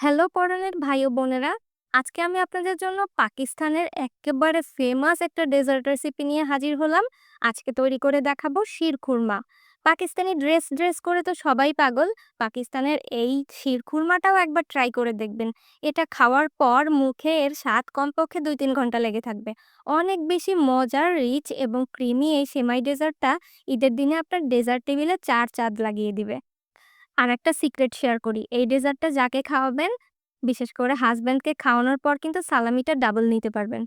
Hello পরাণের ভাই ও বোনেরা, আজকে আমি আপনাদের জন্য পাকিস্তানের একেবারে ফেমাস একটা ডেজার্ট রেসিপি নিয়ে হাজির হলাম। আজকে তৈরি করে দেখাবো শিরখুরমা পাকিস্তানি ড্রেস ড্রেস করে তো সবাই পাগল, পাকিস্তানের এই শিরখুরমাটাও একবার ট্রাই করে দেখবেন। এটা খাওয়ার পর মুখে এর স্বাদ কমপক্ষে দুই তিন ঘণ্টা লেগে থাকবে। অনেক বেশি মজার রিচ এবং ক্রিমি এই সেমাই ডেজার্টটা ঈদের দিনে আপনার ডেজার্ট টেবিলে চার চাঁদ লাগিয়ে দিবে। আর একটা সিক্রেট শেয়ার করি। এই ডেজার্টটা যাকে খাওয়াবেন, বিশেষ করে হাজব্যান্ডকে খাওয়ানোর পর কিন্তু সালামিটা ডাবল নিতে পারবেন।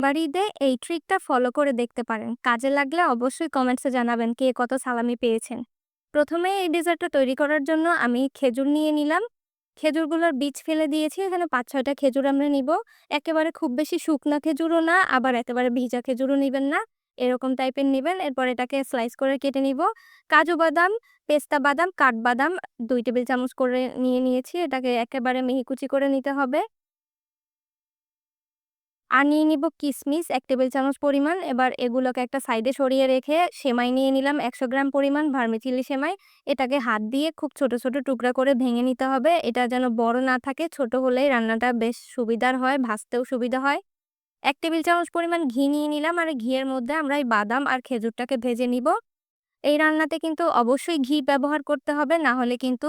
বাড়িতে এই ট্রিকটা ফলো করে দেখতে পারেন। কাজে লাগলে অবশ্যই কমেন্টসে জানাবেন কে কত সালামি পেয়েছেন। প্রথমে এই ডেজার্টটা তৈরি করার জন্য আমি খেজুর নিয়ে নিলাম। খেজুরগুলোর বীজ ফেলে দিয়েছি, এখানে পাঁচ ছয়টা খেজুর আমরা নিব। একেবারে খুব বেশি শুকনা খেজুরও না, আবার একেবারে ভিজা খেজুরও নেবেন না। এরকম টাইপের নেবেন। এরপর এটাকে স্লাইস করে কেটে নিব। কাজু বাদাম, পেস্তা বাদাম কাঠবাদাম দুই টেবিল চামচ করে নিয়ে নিয়েছি। এটাকে একেবারে মিহিকুচি করে নিতে হবে। আর নিয়ে নিব কিশমিশ এক টেবিল চামচ পরিমাণ। এবার এগুলোকে একটা সাইডে সরিয়ে রেখে সেমাই নিয়ে নিলাম। একশো গ্রাম পরিমাণ ভার্মিচিলি সেমাই। এটাকে হাত দিয়ে খুব ছোট ছোট টুকরা করে ভেঙে নিতে হবে। এটা যেন বড় না থাকে, ছোট হলেই রান্নাটা বেশ সুবিধার হয়, ভাজতেও সুবিধা হয়। এক টেবিল চামচ পরিমাণ ঘি নিয়ে নিলাম আর ঘিয়ের মধ্যে আমরা এই বাদাম আর খেজুরটাকে ভেজে নিব। এই রান্নাতে কিন্তু অবশ্যই ঘি ব্যবহার করতে হবে, না হলে কিন্তু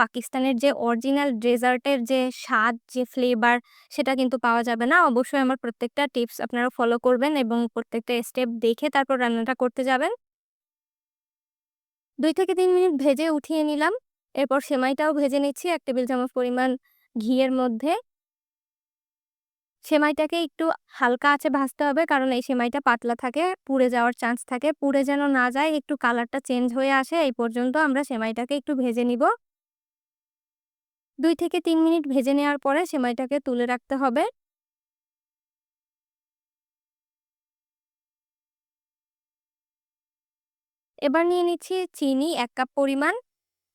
পাকিস্তানের যে অরিজিনাল ডেজার্টের যে স্বাদ, যে ফ্লেভার, সেটা কিন্তু পাওয়া যাবে না। অবশ্যই আমার প্রত্যেকটা টিপস আপনারা ফলো করবেন এবং প্রত্যেকটা স্টেপ দেখে তারপর রান্নাটা করতে যাবেন। দুই থেকে তিন মিনিট ভেজে উঠিয়ে নিলাম। এরপর সেমাইটাও ভেজে নিচ্ছি এক টেবিল চামচ পরিমাণ ঘিয়ের মধ্যে। সেমাইটাকে একটু হালকা আছে ভাজতে হবে। কারণ এই সেমাইটা পাতলা থাকে, পুড়ে যাওয়ার চান্স থাকে। পুড়ে যেন না যায়, একটু কালারটা চেঞ্জ হয়ে আসে, এই পর্যন্ত আমরা সেমাইটাকে একটু ভেজে নিব। দুই থেকে তিন মিনিট ভেজে নেওয়ার পরে সেমাইটাকে তুলে রাখতে হবে। এবার নিয়ে নিচ্ছি চিনি এক কাপ পরিমাণ।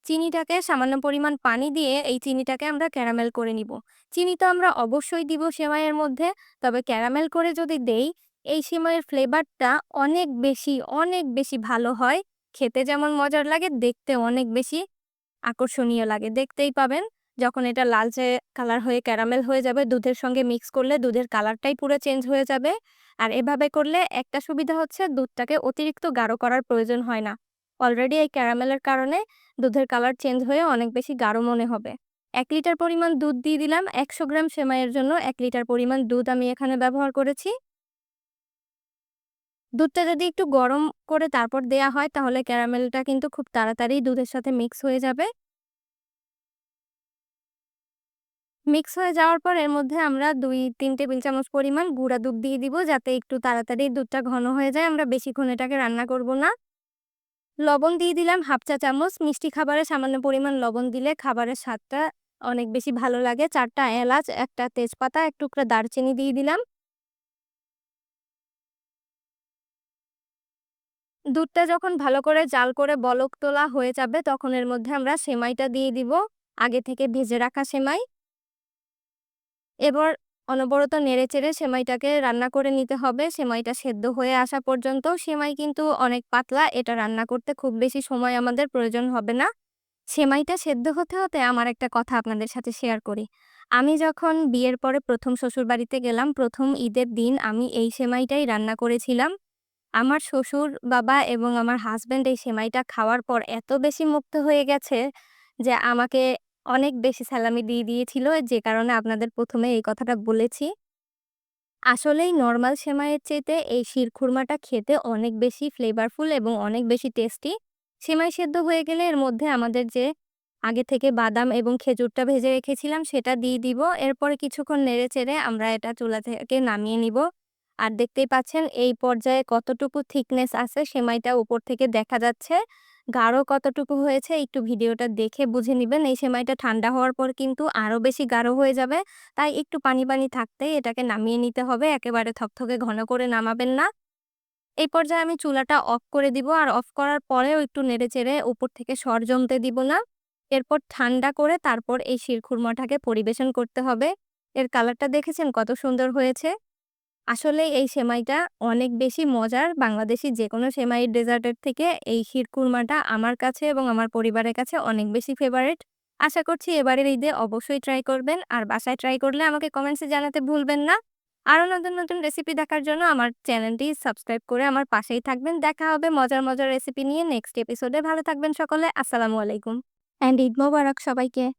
চিনিটাকে সামান্য পরিমাণ পানি দিয়ে এই চিনিটাকে আমরা ক্যারামেল করে নিব। চিনি তো আমরা অবশ্যই দিব সেমাইয়ের মধ্যে, তবে ক্যারামেল করে যদি দেই, এই সেমাইয়ের ফ্লেভারটা অনেক বেশি অনেক বেশি ভালো হয়। খেতে যেমন মজার লাগে, দেখতে অনেক বেশি আকর্ষণীয় লাগে। দেখতেই পাবেন, যখন এটা লালচে কালার হয়ে ক্যারামেল হয়ে যাবে, দুধের সঙ্গে মিক্স করলে দুধের কালারটাই পুরো চেঞ্জ হয়ে যাবে। আর এভাবে করলে একটা সুবিধা হচ্ছে, দুধটাকে অতিরিক্ত গাঢ় করার প্রয়োজন হয় না। অলরেডি এই ক্যারামেলের কারণে দুধের কালার চেঞ্জ হয়ে অনেক বেশি গাঢ় মনে হবে। এক লিটার পরিমাণ দুধ দিয়ে দিলাম, একশো গ্রাম সেমাইয়ের জন্য এক লিটার পরিমাণ দুধ আমি এখানে ব্যবহার করেছি। দুধটা যদি একটু গরম করে তারপর দেয়া হয়, তাহলে ক্যারামেলটা কিন্তু খুব তাড়াতাড়ি দুধের সাথে মিক্স হয়ে যাবে। মিক্স হয়ে যাওয়ার পর এর মধ্যে আমরা দুই, তিন টেবিল চামচ পরিমাণ গুঁড়া দুধ দিয়ে দিব, যাতে একটু তাড়াতাড়ি দুধটা ঘন হয়ে যায়। আমরা বেশিক্ষণ এটাকে রান্না করব না। লবণ দিয়ে দিলাম হাফ চা চামচ। মিষ্টি খাবারে সামান্য পরিমাণ লবণ দিলে খাবারের স্বাদটা অনেক বেশি ভালো লাগে। চারটা এলাচ, একটা তেজপাতা, এক টুকরা দারচিনি দিয়ে দিলাম। দুধটা যখন ভালো করে জাল করে বলক তোলা হয়ে যাবে, তখন এর মধ্যে আমরা সেমাইটা দিয়ে দিব। আগে থেকে ভেজে রাখা সেমাই। এবার অনবরত নেড়েচেড়ে সেমাইটাকে রান্না করে নিতে হবে। সেমাইটা সেদ্ধ হয়ে আসা পর্যন্ত সেমাই কিন্তু অনেক পাতলা, এটা রান্না করতে খুব বেশি সময় আমাদের প্রয়োজন হবে না। সেমাইটা সেদ্ধ হতে হতে আমার একটা কথা আপনাদের সাথে শেয়ার করি। আমি যখন বিয়ের পরে প্রথম শ্বশুর বাড়িতে গেলাম, প্রথম ঈদের দিন আমি এই সেমাইটাই রান্না করেছিলাম। আমার শ্বশুর বাবা এবং আমার হাজব্যান্ড এই সেমাইটা খাওয়ার পর এত বেশি মুক্ত হয়ে গেছে যে আমাকে অনেক বেশি স্যালামি দিয়ে দিয়েছিল যে কারণে আপনাদের প্রথমে এই কথাটা বলেছি। আসলেই নর্মাল সেমাইয়ের চেয়েতে এই শিরখুরমাটা খেতে অনেক বেশি ফ্লেভারফুল এবং অনেক বেশি টেস্টি সেমাই সেদ্ধ হয়ে গেলে এর মধ্যে আমাদের যে আগে থেকে বাদাম এবং খেজুরটা ভেজে রেখেছিলাম সেটা দিয়ে দিব। এরপরে কিছুক্ষণ নেড়ে চেড়ে আমরা এটা চুলা থেকে নামিয়ে নিব। আর দেখতেই পাচ্ছেন এই পর্যায়ে কতটুকু থিকনেস আছে সেমাইটা উপর থেকে দেখা যাচ্ছে। গাঢ় কতটুকু হয়েছে একটু ভিডিওটা দেখে বুঝে নিবেন। এই সেমাইটা ঠান্ডা হওয়ার পর কিন্তু আরও বেশি গাঢ় হয়ে যাবে। তাই একটু পানি পানি থাকতেই এটাকে নামিয়ে নিতে হবে। একেবারে থকথকে ঘন করে নামাবেন না। এই পর্যায়ে আমি চুলাটা অফ করে দিব আর অফ করার পরেও একটু নেড়ে চেড়ে উপর থেকে সর জমতে দিব না। এরপর ঠান্ডা করে তারপর এই শিরখুরমাটাকে পরিবেশন করতে হবে। এর কালারটা দেখেছেন কত সুন্দর হয়েছে? আসলে এই সেমাইটা অনেক বেশি মজার বাংলাদেশি যে কোনো সেমাইয়ের ডেজার্টের থেকে এই ক্ষীরকুরমাটা আমার কাছে এবং আমার পরিবারের কাছে অনেক বেশি ফেভারিট আশা করছি এবারের ঈদে অবশ্যই ট্রাই করবেন। আর বাসায় ট্রাই করলে আমাকে কমেন্টসে জানাতে ভুলবেন না। আরও নতুন, নতুন রেসিপি দেখার জন্য আমার চ্যানেলটি সাবস্ক্রাইব করে আমার পাশেই থাকবেন। দেখা হবে মজার, মজার রেসিপি নিয়ে নেক্সট এপিসোডে। ভালো থাকবেন সকলে। আসসালামু আলাইকুম। অ্যান্ড ঈদ মোবারক সবাইকে।